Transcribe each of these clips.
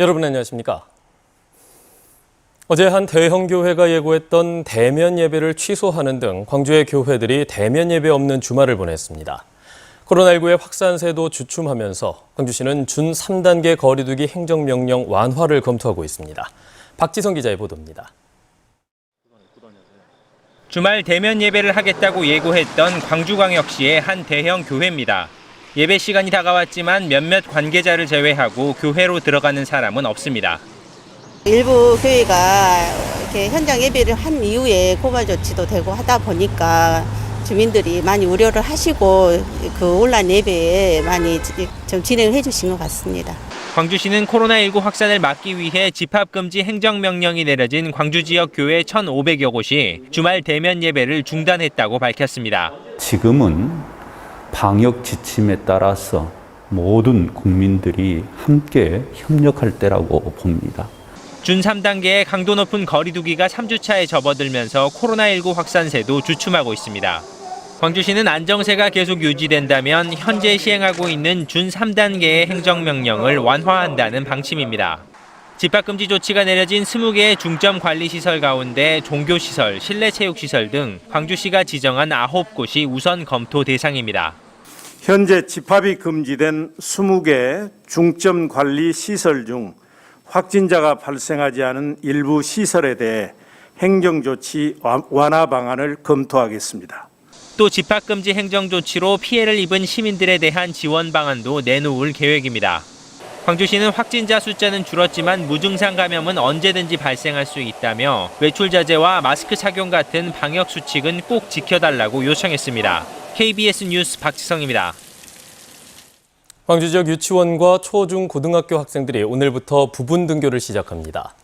여러분 안녕하십니까? 어제 한 대형 교회가 예고했던 대면 예배를 취소하는 등 광주의 교회들이 대면 예배 없는 주말을 보냈습니다. 코로나19의 확산세도 주춤하면서 광주시는 준 3단계 거리두기 행정명령 완화를 검토하고 있습니다. 박지성 기자의 보도입니다. 주말 대면 예배를 하겠다고 예고했던 광주광역시의 한 대형 교회입니다. 예배 시간이 다가왔지만 몇몇 관계자를 제외하고 교회로 들어가는 사람은 없습니다. 일부 교회가 이렇게 현장 예배를 한 이후에 고발 조치도 되고 하다 보니까 주민들이 많이 우려를 하시고 그 온라인 예배에 많이 좀 진행해 주신 것 같습니다. 광주시는 코로나19 확산을 막기 위해 집합금지 행정명령이 내려진 광주 지역 교회 1,500여 곳이 주말 대면 예배를 중단했다고 밝혔습니다. 지금은 방역 지침에 따라서 모든 국민들이 함께 협력할 때라고 봅니다. 준 3단계의 강도 높은 거리두기가 3주차에 접어들면서 코로나19 확산세도 주춤하고 있습니다. 광주시는 안정세가 계속 유지된다면 현재 시행하고 있는 준 3단계의 행정명령을 완화한다는 방침입니다. 집합금지 조치가 내려진 20개의 중점 관리시설 가운데 종교시설, 실내체육시설 등 광주시가 지정한 9곳이 우선 검토 대상입니다. 현재 집합이 금지된 20개 중점 관리 시설 중 확진자가 발생하지 않은 일부 시설에 대해 행정 조치 완화 방안을 검토하겠습니다. 또 집합금지 행정조치로 피해를 입은 시민들에 대한 지원 방안도 내놓을 계획입니다. 광주시는 확진자 숫자는 줄었지만 무증상 감염은 언제든지 발생할 수 있다며 외출 자제와 마스크 착용 같은 방역 수칙은 꼭 지켜달라고 요청했습니다. KBS 뉴스 박지성입니다. 광주 지역 유치원과 초중 고등학교 학생들이 오늘부터 부분 등교를 시작합니다.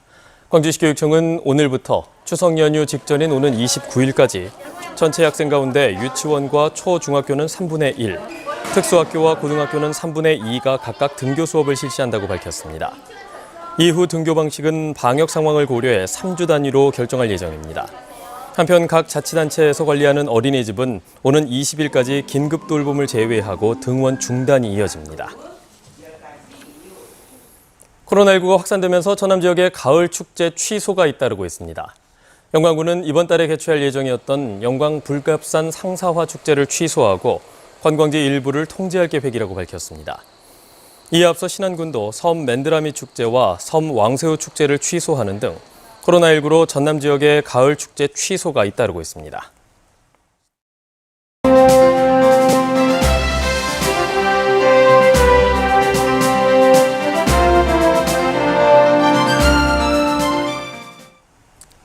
광주시 교육청은 오늘부터 추석 연휴 직전인 오는 29일까지 전체 학생 가운데 유치원과 초중학교는 3분의 1, 특수학교와 고등학교는 3분의 2가 각각 등교 수업을 실시한다고 밝혔습니다. 이후 등교 방식은 방역 상황을 고려해 3주 단위로 결정할 예정입니다. 한편 각 자치단체에서 관리하는 어린이집은 오는 20일까지 긴급 돌봄을 제외하고 등원 중단이 이어집니다. 코로나19가 확산되면서 전남 지역에 가을 축제 취소가 잇따르고 있습니다. 영광군은 이번 달에 개최할 예정이었던 영광 불갑산 상사화 축제를 취소하고 관광지 일부를 통제할 계획이라고 밝혔습니다. 이에 앞서 신안군도 섬 맨드라미 축제와 섬 왕새우 축제를 취소하는 등 코로나19로 전남 지역의 가을 축제 취소가 잇따르고 있습니다.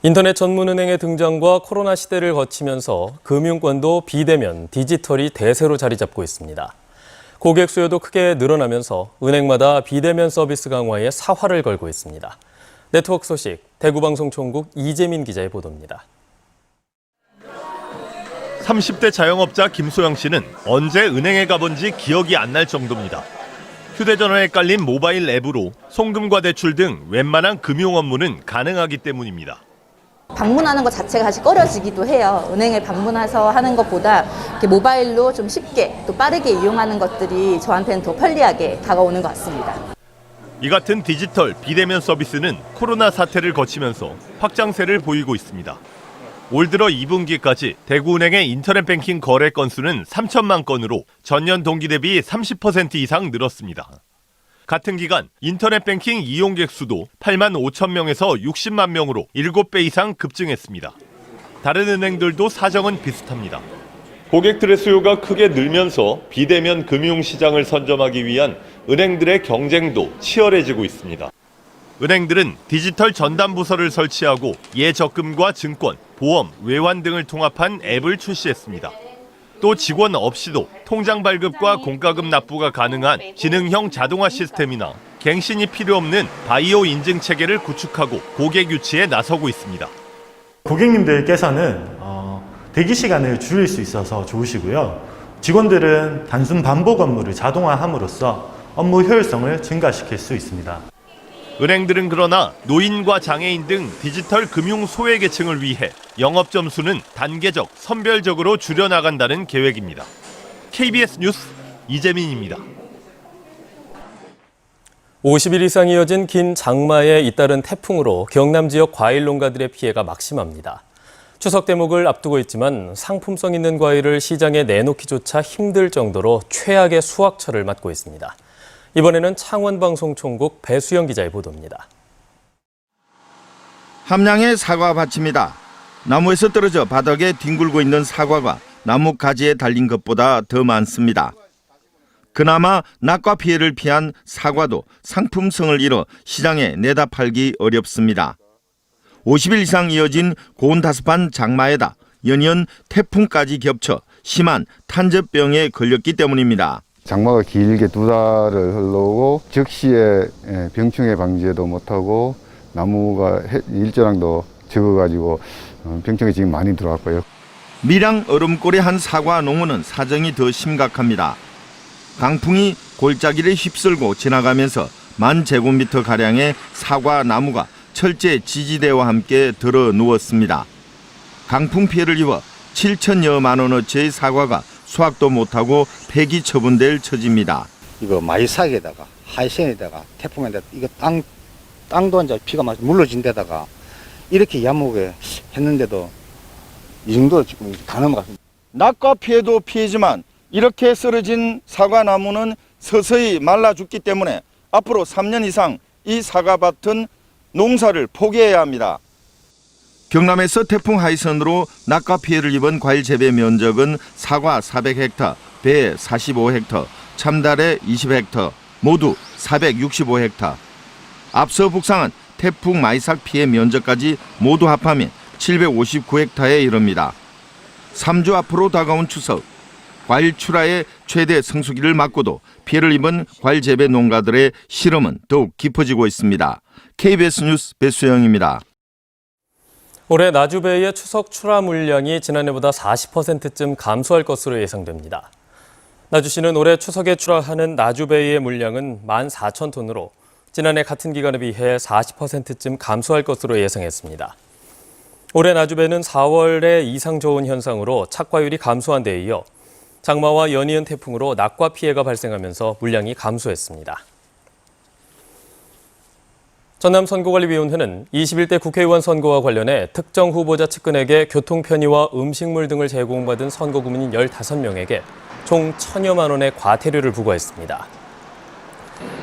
인터넷 전문은행의 등장과 코로나 시대를 거치면서 금융권도 비대면, 디지털이 대세로 자리 잡고 있습니다. 고객 수요도 크게 늘어나면서 은행마다 비대면 서비스 강화에 사활을 걸고 있습니다. 네트워크 소식 대구방송총국 이재민 기자의 보도입니다. 30대 자영업자 김소영 씨는 언제 은행에 가본 지 기억이 안 날 정도입니다. 휴대전화에 깔린 모바일 앱으로 송금과 대출 등 웬만한 금융 업무는 가능하기 때문입니다. 방문하는 것 자체가 사실 꺼려지기도 해요. 은행에 방문해서 하는 것보다 이렇게 모바일로 좀 쉽게 또 빠르게 이용하는 것들이 저한테는 더 편리하게 다가오는 것 같습니다. 이 같은 디지털 비대면 서비스는 코로나 사태를 거치면서 확장세를 보이고 있습니다. 올 들어 2분기까지 대구은행의 인터넷 뱅킹 거래 건수는 3천만 건으로 전년 동기 대비 30% 이상 늘었습니다. 같은 기간 인터넷 뱅킹 이용객 수도 8만 5천 명에서 60만 명으로 7배 이상 급증했습니다. 다른 은행들도 사정은 비슷합니다. 고객들의 수요가 크게 늘면서 비대면 금융 시장을 선점하기 위한 은행들의 경쟁도 치열해지고 있습니다. 은행들은 디지털 전담 부서를 설치하고 예적금과 증권, 보험, 외환 등을 통합한 앱을 출시했습니다. 또 직원 없이도 통장 발급과 공과금 납부가 가능한 지능형 자동화 시스템이나 갱신이 필요 없는 바이오 인증 체계를 구축하고 고객 유치에 나서고 있습니다. 고객님들께서는 어, 대기 시간을 줄일 수 있어서 좋으시고요. 직원들은 단순 반복 업무를 자동화함으로써 업무 효율성을 증가시킬 수 있습니다. 은행들은 그러나 노인과 장애인 등 디지털 금융 소외계층을 위해 영업 점수는 단계적, 선별적으로 줄여나간다는 계획입니다. KBS 뉴스 이재민입니다. 50일 이상 이어진 긴 장마에 잇따른 태풍으로 경남 지역 과일 농가들의 피해가 막심합니다. 추석 대목을 앞두고 있지만 상품성 있는 과일을 시장에 내놓기조차 힘들 정도로 최악의 수확철을 맞고 있습니다. 이번에는 창원방송총국 배수영 기자의 보도입니다. 함량의 사과 밭입니다. 나무에서 떨어져 바닥에 뒹굴고 있는 사과가 나무 가지에 달린 것보다 더 많습니다. 그나마 낙과 피해를 피한 사과도 상품성을 잃어 시장에 내다 팔기 어렵습니다. 50일 이상 이어진 고온 다습한 장마에다 연이은 태풍까지 겹쳐 심한 탄저병에 걸렸기 때문입니다. 장마가 길게 두 달을 흘러오고 즉시에 예, 병충해 방지도 못하고 나무가 해- 일조량도 적어가지고 어, 병충해 지금 많이 들어왔고요. 밀양 얼음골의 한 사과 농원은 사정이 더 심각합니다. 강풍이 골짜기를 휩쓸고 지나가면서 만 제곱미터 가량의 사과 나무가 철제 지지대와 함께 들어 누웠습니다. 강풍 피해를 입어 7천여만 원어치의 사과가 수확도 못하고 폐기 처분될 처지입니다. 이거 마이삭에다가 하이센에다가 태풍에다가 이거 땅 땅도 이제 비가 막 물러진 데다가 이렇게 야무게 했는데도 이 정도 지금 다 넘어갔습니다. 낙과 피해도 피해지만 이렇게 쓰러진 사과 나무는 서서히 말라 죽기 때문에 앞으로 3년 이상 이 사과밭은 농사를 포기해야 합니다. 경남에서 태풍 하이선으로 낙과 피해를 입은 과일 재배 면적은 사과 400헥타, 배 45헥타, 참달에 20헥타, 모두 465헥타. 앞서 북상한 태풍 마이삭 피해 면적까지 모두 합하면 759헥타에 이릅니다. 3주 앞으로 다가온 추석 과일 출하의 최대 성수기를 맞고도 피해를 입은 과일 재배 농가들의 실험은 더욱 깊어지고 있습니다. KBS 뉴스 배수영입니다. 올해 나주배의 추석 출하 물량이 지난해보다 40%쯤 감소할 것으로 예상됩니다. 나주시는 올해 추석에 출하하는 나주배의 물량은 14,000톤으로 지난해 같은 기간에 비해 40%쯤 감소할 것으로 예상했습니다. 올해 나주배는 4월에 이상 좋은 현상으로 착과율이 감소한 데 이어 장마와 연이은 태풍으로 낙과 피해가 발생하면서 물량이 감소했습니다. 전남 선거관리위원회는 21대 국회의원 선거와 관련해 특정 후보자 측근에게 교통 편의와 음식물 등을 제공받은 선거구민 15명에게 총 천여만 원의 과태료를 부과했습니다.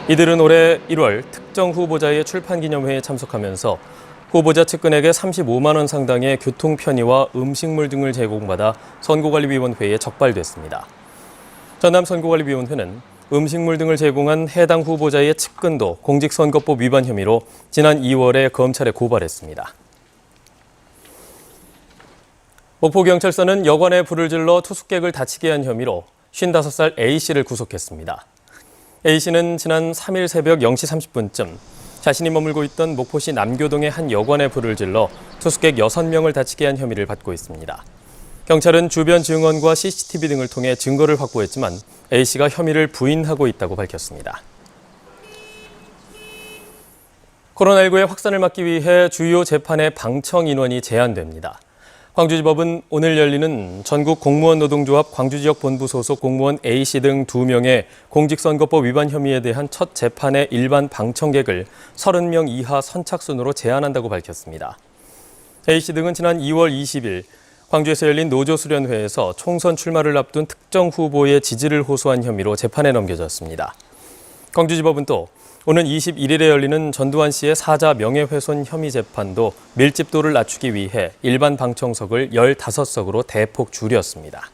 이들은 올해 1월 특정 후보자의 출판 기념회에 참석하면서 후보자 측근에게 35만 원 상당의 교통 편의와 음식물 등을 제공받아 선거관리위원회에 적발됐습니다. 전남 선거관리위원회는 음식물 등을 제공한 해당 후보자의 측근도 공직선거법 위반 혐의로 지난 2월에 검찰에 고발했습니다. 목포경찰서는 여관에 불을 질러 투숙객을 다치게 한 혐의로 55살 A씨를 구속했습니다. A씨는 지난 3일 새벽 0시 30분쯤 자신이 머물고 있던 목포시 남교동의 한 여관에 불을 질러 투숙객 6명을 다치게 한 혐의를 받고 있습니다. 경찰은 주변 증언과 CCTV 등을 통해 증거를 확보했지만 A씨가 혐의를 부인하고 있다고 밝혔습니다. 코로나19의 확산을 막기 위해 주요 재판의 방청 인원이 제한됩니다. 광주지법은 오늘 열리는 전국 공무원 노동조합 광주지역 본부 소속 공무원 A씨 등 2명의 공직선거법 위반 혐의에 대한 첫 재판의 일반 방청객을 30명 이하 선착순으로 제한한다고 밝혔습니다. A씨 등은 지난 2월 20일 광주에서 열린 노조수련회에서 총선 출마를 앞둔 특정 후보의 지지를 호소한 혐의로 재판에 넘겨졌습니다. 광주지법은 또 오는 21일에 열리는 전두환 씨의 사자 명예훼손 혐의 재판도 밀집도를 낮추기 위해 일반 방청석을 15석으로 대폭 줄였습니다.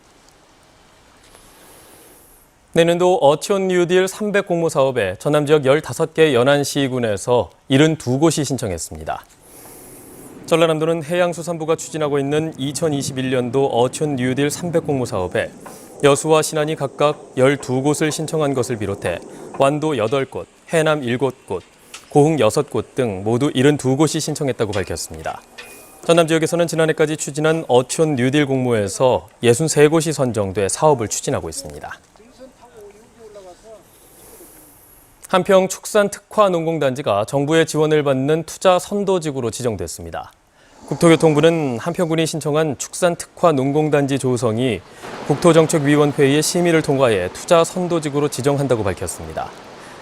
내년도 어촌 뉴딜 300 공모 사업에 전남 지역 15개 연안시군에서 72곳이 신청했습니다. 전라남도는 해양수산부가 추진하고 있는 2021년도 어촌 뉴딜 300 공모 사업에 여수와 신안이 각각 12곳을 신청한 것을 비롯해 완도 8곳, 해남 7곳, 고흥 6곳 등 모두 72곳이 신청했다고 밝혔습니다. 전남 지역에서는 지난해까지 추진한 어촌 뉴딜 공모에서 63곳이 선정돼 사업을 추진하고 있습니다. 한평 축산 특화 농공단지가 정부의 지원을 받는 투자 선도지구로 지정됐습니다. 국토교통부는 한평군이 신청한 축산 특화 농공단지 조성이 국토정책위원회의 심의를 통과해 투자 선도지구로 지정한다고 밝혔습니다.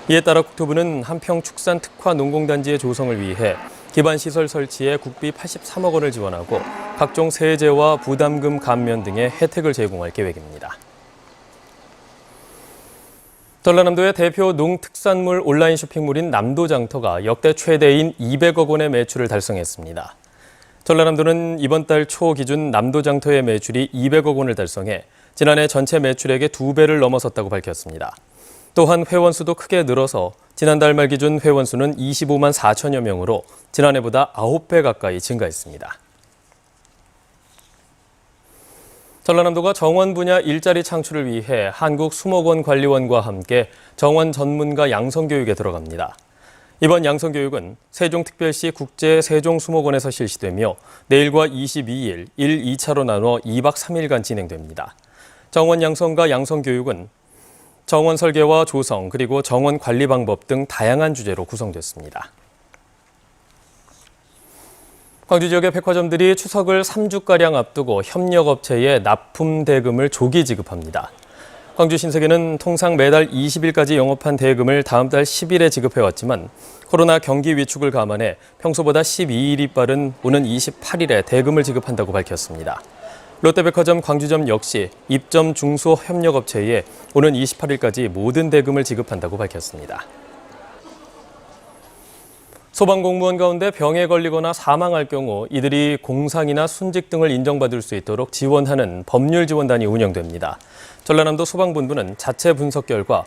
이에 따라 국토부는 한평 축산 특화 농공단지의 조성을 위해 기반 시설 설치에 국비 83억 원을 지원하고 각종 세제와 부담금 감면 등의 혜택을 제공할 계획입니다. 전라남도의 대표 농특산물 온라인 쇼핑몰인 남도장터가 역대 최대인 200억 원의 매출을 달성했습니다. 전라남도는 이번 달 초 기준 남도장터의 매출이 200억 원을 달성해 지난해 전체 매출액의 두 배를 넘어섰다고 밝혔습니다. 또한 회원 수도 크게 늘어서 지난달 말 기준 회원 수는 25만 4천여 명으로 지난해보다 9배 가까이 증가했습니다. 전라남도가 정원 분야 일자리 창출을 위해 한국 수목원 관리원과 함께 정원 전문가 양성 교육에 들어갑니다. 이번 양성 교육은 세종특별시 국제 세종수목원에서 실시되며 내일과 22일 1, 2차로 나눠 2박 3일간 진행됩니다. 정원 양성과 양성 교육은 정원 설계와 조성 그리고 정원 관리 방법 등 다양한 주제로 구성됐습니다. 광주 지역의 백화점들이 추석을 3주가량 앞두고 협력업체에 납품 대금을 조기 지급합니다. 광주 신세계는 통상 매달 20일까지 영업한 대금을 다음 달 10일에 지급해왔지만 코로나 경기 위축을 감안해 평소보다 12일이 빠른 오는 28일에 대금을 지급한다고 밝혔습니다. 롯데백화점 광주점 역시 입점 중소 협력업체에 오는 28일까지 모든 대금을 지급한다고 밝혔습니다. 소방공무원 가운데 병에 걸리거나 사망할 경우 이들이 공상이나 순직 등을 인정받을 수 있도록 지원하는 법률 지원단이 운영됩니다. 전라남도 소방본부는 자체 분석 결과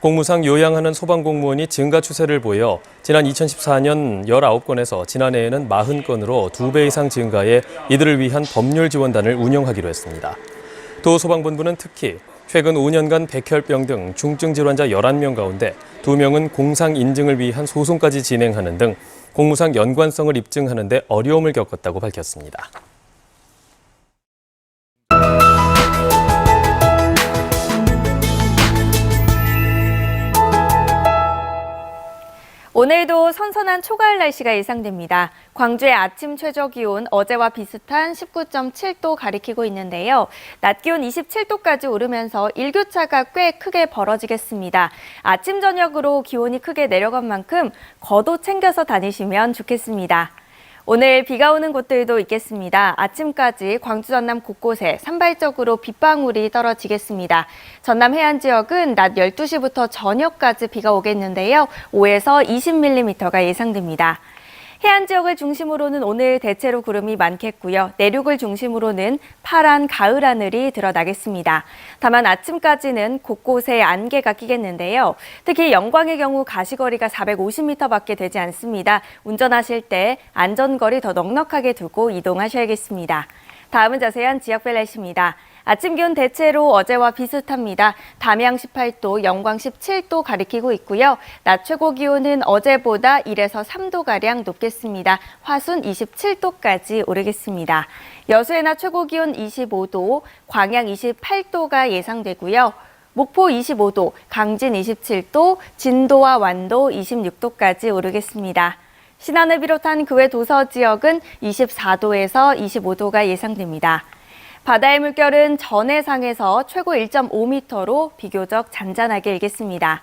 공무상 요양하는 소방공무원이 증가 추세를 보여 지난 2014년 19건에서 지난해에는 40건으로 2배 이상 증가해 이들을 위한 법률 지원단을 운영하기로 했습니다. 도 소방본부는 특히 최근 5년간 백혈병 등 중증 질환자 11명 가운데 2명은 공상 인증을 위한 소송까지 진행하는 등 공무상 연관성을 입증하는 데 어려움을 겪었다고 밝혔습니다. 오늘도 선선한 초가을 날씨가 예상됩니다. 광주의 아침 최저 기온 어제와 비슷한 19.7도 가리키고 있는데요. 낮 기온 27도까지 오르면서 일교차가 꽤 크게 벌어지겠습니다. 아침 저녁으로 기온이 크게 내려간 만큼 겉옷 챙겨서 다니시면 좋겠습니다. 오늘 비가 오는 곳들도 있겠습니다. 아침까지 광주 전남 곳곳에 산발적으로 빗방울이 떨어지겠습니다. 전남 해안 지역은 낮 12시부터 저녁까지 비가 오겠는데요. 5에서 20mm가 예상됩니다. 해안 지역을 중심으로는 오늘 대체로 구름이 많겠고요. 내륙을 중심으로는 파란 가을 하늘이 드러나겠습니다. 다만 아침까지는 곳곳에 안개가 끼겠는데요. 특히 영광의 경우 가시거리가 450m밖에 되지 않습니다. 운전하실 때 안전거리 더 넉넉하게 두고 이동하셔야겠습니다. 다음은 자세한 지역별 날씨입니다. 아침 기온 대체로 어제와 비슷합니다. 담양 18도, 영광 17도 가리키고 있고요. 낮 최고 기온은 어제보다 1에서 3도가량 높겠습니다. 화순 27도까지 오르겠습니다. 여수의 낮 최고 기온 25도, 광양 28도가 예상되고요. 목포 25도, 강진 27도, 진도와 완도 26도까지 오르겠습니다. 신안을 비롯한 그 외 도서 지역은 24도에서 25도가 예상됩니다. 바다의 물결은 전해상에서 최고 1.5m로 비교적 잔잔하게 일겠습니다.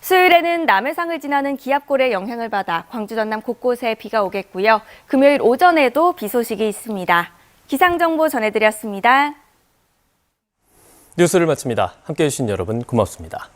수요일에는 남해상을 지나는 기압골의 영향을 받아 광주 전남 곳곳에 비가 오겠고요. 금요일 오전에도 비 소식이 있습니다. 기상 정보 전해드렸습니다. 뉴스를 마칩니다. 함께해 주신 여러분 고맙습니다.